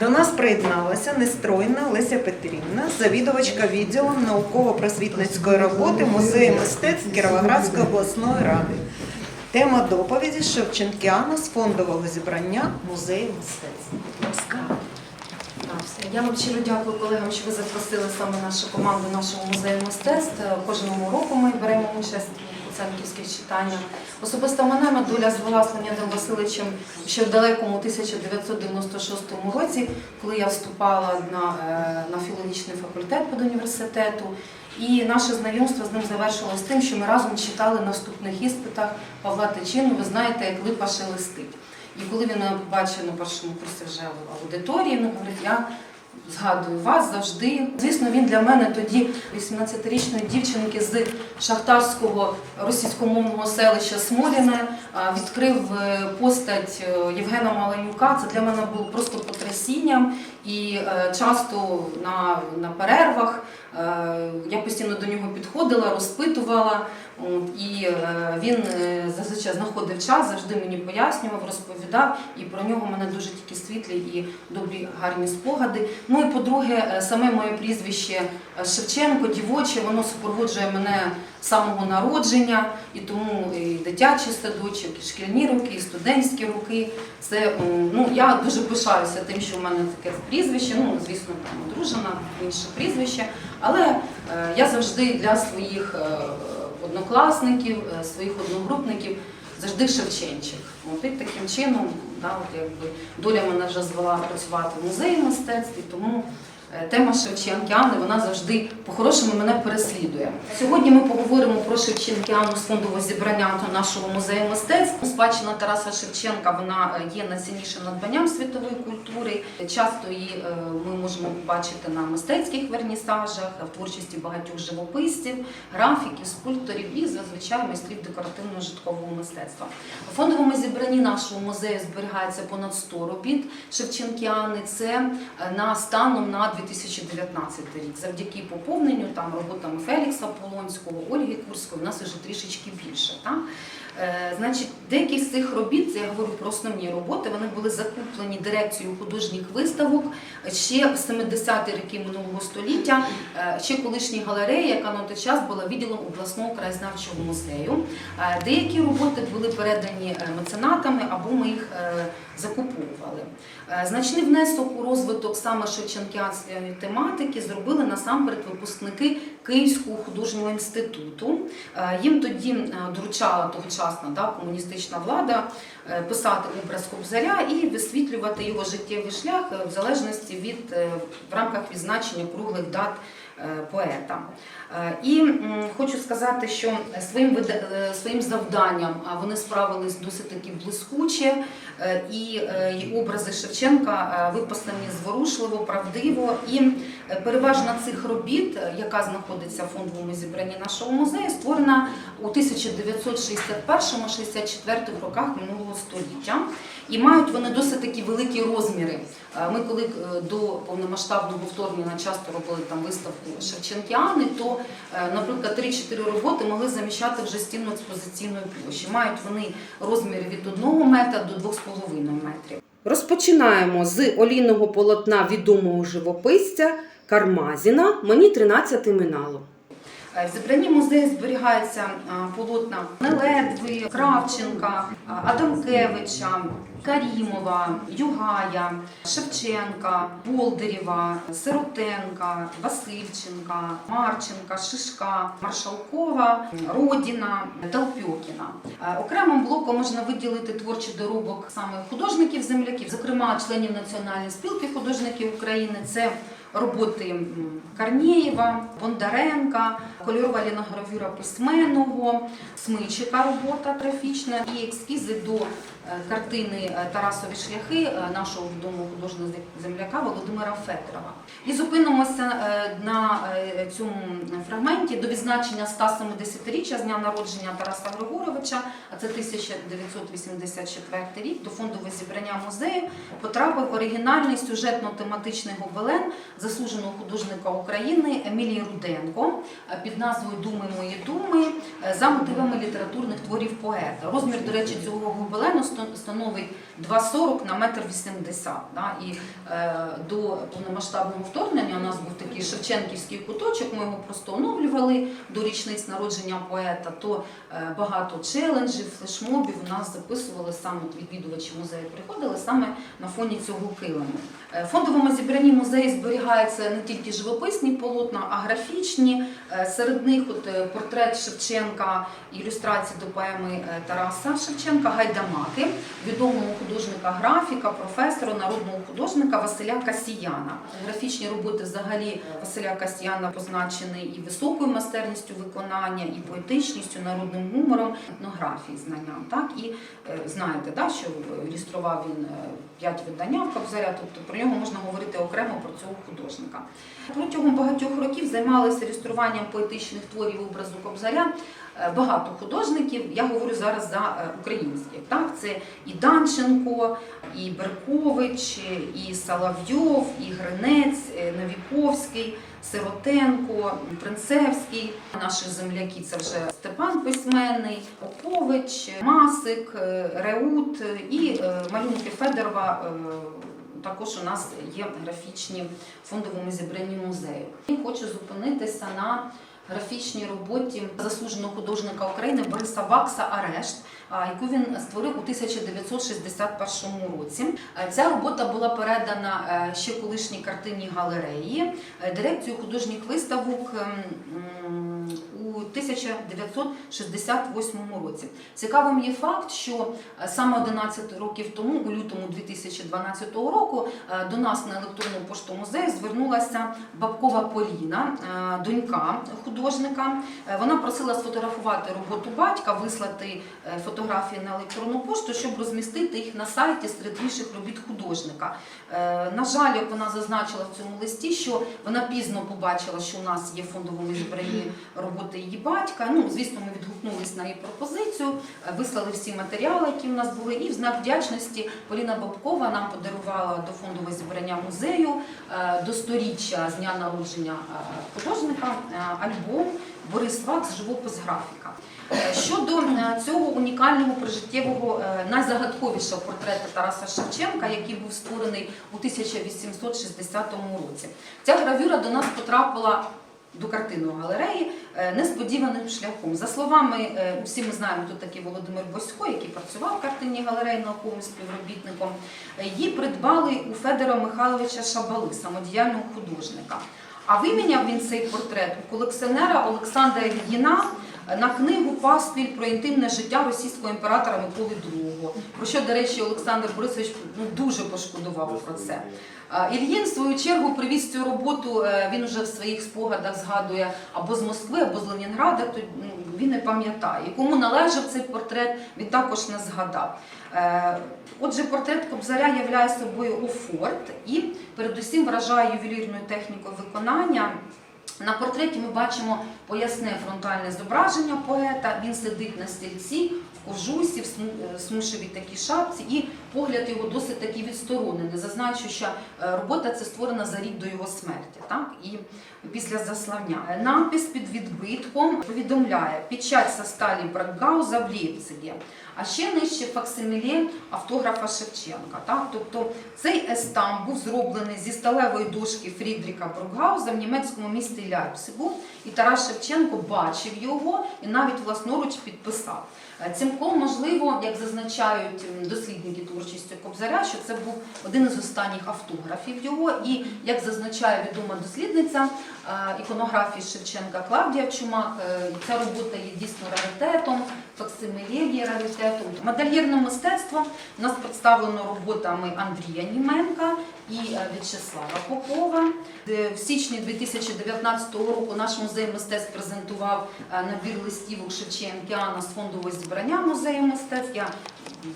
До нас приєдналася нестройна Леся Петрівна, завідувачка відділом науково-просвітницької роботи Музею мистецтв Кіровоградської обласної ради. Тема доповіді Шевченкіана з фондового зібрання Музею мистецтв. Я вам щиро дякую колегам, що ви запросили саме нашу команду нашого музею мистецтв. Кожного року ми беремо участь у Куценківських читаннях. Особисто мене доля звела з Леонідом Васильовичем ще в далекому 1996 році, коли я вступала на, е, на філологічний факультет педуніверситету. І наше знайомство з ним завершилось тим, що ми разом читали на вступних іспитах Павла Тичину, ви знаєте, як липа шелестить. І коли він мене побачив на першому курсі вже в аудиторії, він говорить, я згадую вас завжди. Звісно, він для мене тоді 18-річної дівчинки з шахтарського російськомовного селища Смоліне відкрив е, постать е, Євгена Маланюка. Це для мене було просто потрясінням. І е, часто на, на перервах я постійно до нього підходила, розпитувала. І е, він е, зазвичай знаходив час, завжди мені пояснював, розповідав, і про нього в мене дуже тільки світлі і добрі гарні спогади. Ну і по-друге, е, саме моє прізвище Шевченко, дівоче, воно супроводжує мене з самого народження, і тому і дитячий садочок, і шкільні роки, і студентські роки. Це ну я дуже пишаюся тим, що в мене таке прізвище. Ну звісно, там одружена, інше прізвище, але я завжди для своїх. Однокласників, е, своїх одногрупників, завжди Шевченчик. От і таким чином, да, от якби доля мене вже звела працювати в музеї мистецтв, тому тема Шевченкіани вона завжди по-хорошому мене переслідує. Сьогодні ми поговоримо про Шевченкіану з фондового зібрання нашого музею мистецтв. Спадщина Тараса Шевченка вона е, є найціннішим надбанням світової культури. Часто її е, ми можемо побачити на мистецьких вернісажах, в творчості багатьох живописців, графіків, скульпторів і зазвичай майстрів декоративного житкового мистецтва. У фондовому зібранні нашого музею зберігається понад 100 робіт Шевченкіани. Це е, на станом на 2019 рік. Завдяки поповненню там роботами Фелікса Полонського, Ольги Курської, у нас вже трішечки більше. Так? Е, Значить, деякі з цих робіт, це я говорю про основні роботи, вони були закуплені дирекцією художніх виставок ще в 70-ті роки минулого століття, е, ще колишній галереї, яка на той час була відділом обласного краєзнавчого музею. Е, Деякі роботи були передані меценатами або ми їх закуповували. Значний внесок у розвиток саме тематики зробили насамперед випускники Київського художнього інституту. Е, Їм тоді е, доручала тогочасна да, комуністична влада е, писати образ Кобзаря і висвітлювати його життєвий шлях в залежності від в рамках відзначення круглих дат поета. Е, І хочу сказати, що своїм е, своїм завданням вони справились досить таки блискуче, е, і, е, образи Шевченка е, виписані зворушливо, правдиво. І е, переважна цих робіт, яка знаходиться в фондовому зібранні нашого музею, створена у 1961-64 роках минулого століття. І мають вони досить такі великі розміри. Е, Ми, коли е, до повномасштабного вторгнення часто робили там виставку Шевченкіани, то, е, наприклад, 3-4 роботи могли заміщати вже стіну експозиційної площі. Мають вони розміри від 1 метра до 2,5 метрів. Розпочинаємо з олійного полотна відомого живописця Кармазіна. Мені 13 минало. Е, В зібранні музею зберігаються полотна Неледви, Кравченка, Адамкевича, Карімова, Югая, Шевченка, Болдирєва, Сиротенка, Васильченка, Марченка, Шишка, Маршалкова, Родіна, Толпьокіна. Е, Окремим блоком можна виділити творчий доробок саме художників-земляків, зокрема членів Національної спілки художників України. Це роботи м, Карнєєва, Бондаренка, кольорова ліногравюра письменного, Смичика робота графічна і ескізи до е, картини е, Тарасові шляхи е, нашого відомого художнього земляка Володимира Федорова. І зупинимося на цьому фрагменті до відзначення 170-річчя з дня народження Тараса Григоровича, а це 1984 рік, до фондового зібрання музею потрапив оригінальний сюжетно-тематичний гобелен заслуженого художника України Емілії Руденко е, під назвою Думи мої думи е, за мотивами літературних творів поета. Розмір, до речі, цього гобелену становить 2,40 на метр 80. Да? І е, до повномасштабного вторгнення у нас був такий Шевченківський куточок, ми його просто оновлювали до річниць народження поета, то багато челенджів, флешмобів у нас записували саме відвідувачі музею приходили саме на фоні цього килиму. Фондовому зібранні музею зберігаються не тільки живописні полотна, а графічні. Е, Серед них от е, портрет Шевченка, ілюстрації до поеми е, Тараса Шевченка Гайдамаки, відомого художника графіка, професора, народного художника Василя Касіяна. Графічні роботи взагалі Василя Касіяна позначені і високою майстерністю виконання, і поетичністю, народним гумором, етнографії, знанням. Так і знаєте, да, що ілюстрував він п'ять видання в Кобзаря, тобто про нього можна говорити окремо про цього художника. Протягом багатьох років займалися ілюструванням поетичних творів образу Кобзаря. е, Багато художників, я говорю зараз за е, українських. Так, це і Данченко, і Беркович, і Соловйов, і Гринець, е, Новіковський, Сиротенко, Принцевський. Наші земляки це вже Степан Письменний, Попович, Масик, е, Реут е, і е, малюнки Федорова. Також у нас є графічні фондовому зібранні музею. Я хочу зупинитися на графічній роботі заслуженого художника України Бориса Вакса Арешт, яку він створив у 1961 році. Е, Ця робота була передана е, ще колишній картинній галереї е, дирекцію художніх виставок ем, у 1968 році. Цікавим є факт, що саме 11 років тому, у лютому 2012 року, до нас на електронну пошту музею звернулася Бабкова Поліна, донька художника. Вона просила сфотографувати роботу батька, вислати е, фотографії на електронну пошту, щоб розмістити їх на сайті серед інших робіт художника. Е, На жаль, як вона зазначила в цьому листі, що вона пізно побачила, що у нас є в фондовому зібранні роботи її батька. Ну, звісно, ми відгукнулись на її пропозицію, е, вислали всі матеріали, які в нас були, і в знак вдячності Поліна Бабкова нам подарувала до фондового зібрання музею е, до сторіччя з дня народження художника альбом Борис Вакс Живопис графіка. Е, Щодо цього унікального прижиттєвого е, найзагадковішого портрета Тараса Шевченка, який був створений у 1860 році. Ця гравюра до нас потрапила до картинної галереї е, несподіваним шляхом. За словами, всі ми знаємо, тут такий Володимир Босько, який працював в картинній галереї науковим співробітником. Її придбали у Федора Михайловича Шабали, самодіяльного художника. А виміняв він цей портрет у колекціонера Олександра Ільїна на книгу Паспіль про інтимне життя російського імператора Миколи II. Про що, до речі, Олександр Борисович ну, дуже пошкодував про це. Ільїн, в свою чергу, привіз цю роботу, е, він вже в своїх спогадах згадує або з Москви, або з Ленінграда, то він не пам'ятає. Кому належав цей портрет, він також не згадав. Е, Отже, портрет Кобзаря являє собою офорт і передусім вражає ювелірною технікою виконання. На портреті ми бачимо поясне фронтальне зображення поета. Він сидить на стільці в кожусі, в е, смушевій такій шапці, і погляд його досить такий відсторонений. Зазначу, що е, робота ця створена за рік до його смерті, так і після заслання. Надпис під відбитком повідомляє печать со сталі Братгауза в Лейпцигі. А ще нижче факсиміле автографа Шевченка. Так? Тобто цей естамп був зроблений зі сталевої дошки Фрідріка Брукгауза в німецькому місті Ляйпцигу. І Тарас Шевченко бачив його і навіть власноруч підписав. Е, Цілком можливо, як зазначають дослідники творчості Кобзаря, що це був один із останніх автографів його. І як зазначає відома дослідниця е, іконографії Шевченка Клавдія Чумак, е, ця робота є дійсно раритетом, факсимиле є раритетом. Модельєрне мистецтво у нас представлено роботами Андрія Німенка і е, В'ячеслава Попова. Е, В січні 2019 року наш музей мистецтв презентував е, набір листівок Шевченкіана з фондового зібрання музею мистецтв. Я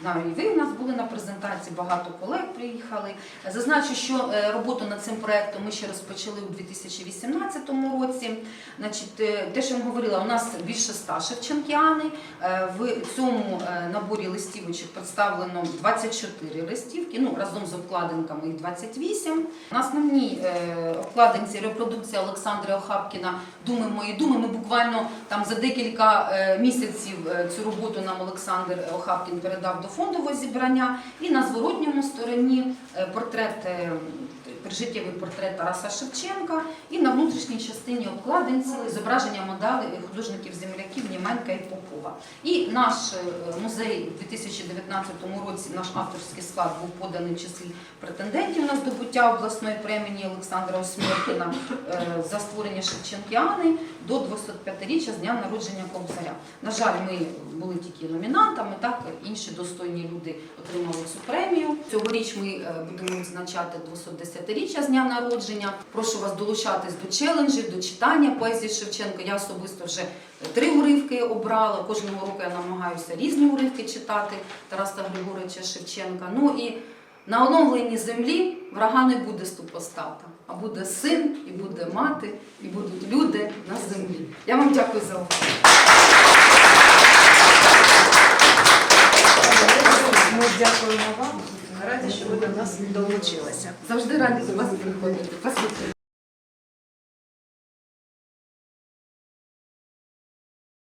знаю, і ви у нас були на презентації, багато колег приїхали. Зазначу, що роботу над цим проектом ми ще розпочали у 2018 році. Значить, те, що я говорила, у нас більше ста шевченкіани. Е, В цьому е, наборі листівочок представлено 24 листівки, ну разом з обкладинками їх 28. На основній е, обкладинці репродукція Олександра Охапкіна Думи мої думи. Ми буквально там за декілька місяців цю роботу нам Олександр Охапкін передав до фондового зібрання. І на зворотньому стороні портрет. Прижиттєвий портрет Тараса Шевченка і на внутрішній частині обкладинці зображення моделей художників-земляків Німенка і Попова. І наш е, музей у 2019 році, наш авторський склад був поданий в числі претендентів на здобуття обласної премії Олександра Осміркіна е, за створення Шевченкіани до 205-річчя з дня народження Кобзаря. На жаль, ми були тільки номінантами, так інші достойні люди отримали цю премію. Цьогоріч ми е, будемо відзначати 210-річчя з дня народження. Прошу вас долучатись до челенджів, до читання поезії Шевченка. Я особисто вже три уривки обрала. Кожного року я намагаюся різні уривки читати Тараса Григоровича Шевченка. Ну і на оновленій землі врага не буде супостата, а буде син, і буде мати, і будуть люди на землі. Я вам дякую за увагу. Ми дякуємо вам. Раді, що ви до нас долучилися. Завжди раді до вас приходити.